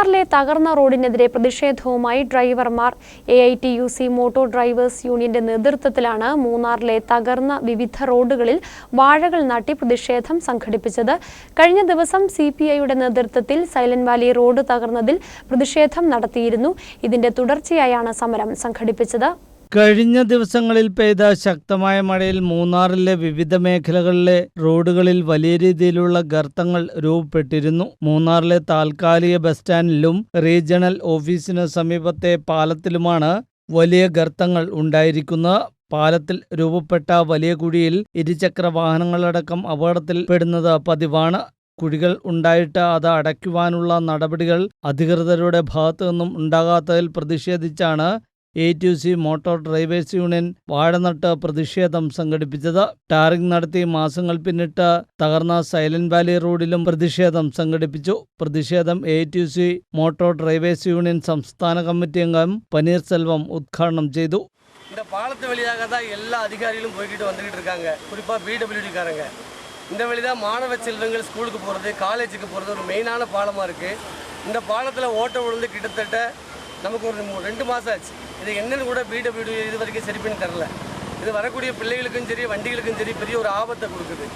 മൂന്നാറിലെ തകർന്ന റോഡിനെതിരെ പ്രതിഷേധവുമായി drivers. A I T U C motor drivers യൂണിയന്റെ നേതൃത്വത്തിലാണ് മൂന്നാറിലെ തകർന്ന വിവിധ റോഡുകളിൽ വാഴകൾ നാട്ടി പ്രതിഷേധം സംഘടിപ്പിച്ചത്. കഴിഞ്ഞ ദിവസം സി പി ഐയുടെ നേതൃത്വത്തിൽ സൈലന്റ് വാലി റോഡ് തകർന്നതിൽ പ്രതിഷേധം നടത്തിയിരുന്നു. ഇതിന്റെ തുടർച്ചയായാണ് സമരം സംഘടിപ്പിച്ചത്. കഴിഞ്ഞ ദിവസങ്ങളിൽ പെയ്ത ശക്തമായ മഴയിൽ മൂന്നാറിലെ വിവിധ മേഖലകളിലെ റോഡുകളിൽ വലിയ രീതിയിലുള്ള ഗർത്തങ്ങൾ രൂപപ്പെട്ടിരുന്നു. മൂന്നാറിലെ താൽക്കാലിക ബസ് സ്റ്റാൻഡിലും റീജിയണൽ ഓഫീസിന് സമീപത്തെ പാലത്തിലുമാണ് വലിയ ഗർത്തങ്ങൾ ഉണ്ടായിരിക്കുന്നത്. പാലത്തിൽ രൂപപ്പെട്ട വലിയ കുഴിയിൽ ഇരുചക്ര വാഹനങ്ങളടക്കം അപകടത്തിൽപ്പെടുന്നത് പതിവാണ്. കുഴികൾ ഉണ്ടായിട്ട് അത് അടയ്ക്കുവാനുള്ള നടപടികൾ അധികൃതരുടെ ഭാഗത്തു നിന്നും ഉണ്ടാകാത്തതിൽ പ്രതിഷേധിച്ചാണ് A T C motor drivers union വാഴനട്ട് പ്രതിഷേധം സംഘടിപ്പിച്ചത് ടാറിംഗ് നടത്തി മാസങ്ങൾ പിന്നിട്ട് തകർന്ന സൈലന്റ് വാലി റോഡിലും പ്രതിഷേധം സംഘടിപ്പിച്ചു പ്രതിഷേധം A T C motor drivers union സംസ്ഥാന കമ്മിറ്റി അംഗം പനീർസെൽവം ഉദ്ഘാടനം ചെയ്തു இந்த பாலத்து வழியாக தான் எல்லா அதிகாரிகளும் போய்கிட்டு வந்துக்கிட்டு இருக்காங்க குறிப்பாக பிடபிள்யூடிக்காரங்க இந்த வழி தான் மாணவ செல்வங்கள் ஸ்கூலுக்கு போகிறது காலேஜுக்கு போகிறது ஒரு மெயினான பாலமாக இருக்குது இந்த பாலத்தில் ஓட்ட விழுந்து கிட்டத்தட்ட நமக்கு ஒரு மூ- ரெண்டு மாதம் ஆச்சு. இது என்னன்னு கூட பிடபிள்யூ இது வரைக்கும் சரி பண்ணி தரல. இது வரக்கூடிய பிள்ளைகளுக்கும் சரி வண்டிகளுக்கும் சரி பெரிய ஒரு ஆபத்தை கொடுக்குது.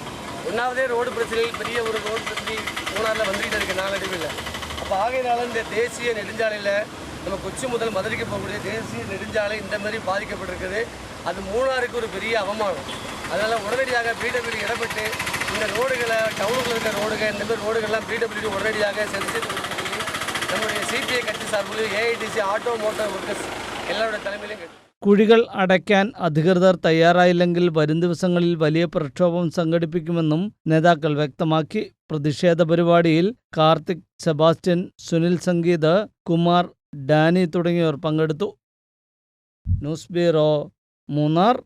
ஒன்றாவதே ரோடு பிரச்சனைகள் பெரிய ஒரு ரோடு பிரச்சனை மூணாரில் வந்துக்கிட்டு இருக்குது நாளடைவில் அப்போ ஆகையினால இந்த தேசிய நெடுஞ்சாலையில் நம்ம கொச்சி முதல் மதுரைக்கு போகக்கூடிய தேசிய நெடுஞ்சாலை இந்த மாதிரி பாதிக்கப்பட்டிருக்குது. அது மூணாருக்கு ஒரு பெரிய அவமானம். அதனால் உடனடியாக பிடபிள்யூ இடப்பட்டு இந்த ரோடுகளை டவுனுக்குள்ள இருக்கிற ரோடுகள் இந்த மாதிரி ரோடுகள்லாம் பிடபிள்யூ உடனடியாக செஞ்சு நம்முடைய சிபிஐ கட்சி சார்பில் ஏஐடிசி ஆட்டோ மோட்டார் ஒர்க்கர்ஸ் எல்லாரோட தலைமையிலும் கேட்டு കുഴികൾ അടയ്ക്കാൻ അധികൃതർ തയ്യാറായില്ലെങ്കിൽ വരും ദിവസങ്ങളിൽ വലിയ പ്രക്ഷോഭം സംഘടിപ്പിക്കുമെന്നും നേതാക്കൾ വ്യക്തമാക്കി പ്രതിഷേധ പരിപാടിയിൽ കാർത്തിക് സെബാസ്റ്റ്യൻ സുനിൽ സംഗീത് കുമാർ ഡാനി തുടങ്ങിയവർ പങ്കെടുത്തു ന്യൂസ് ബ്യൂറോ മൂന്നാർ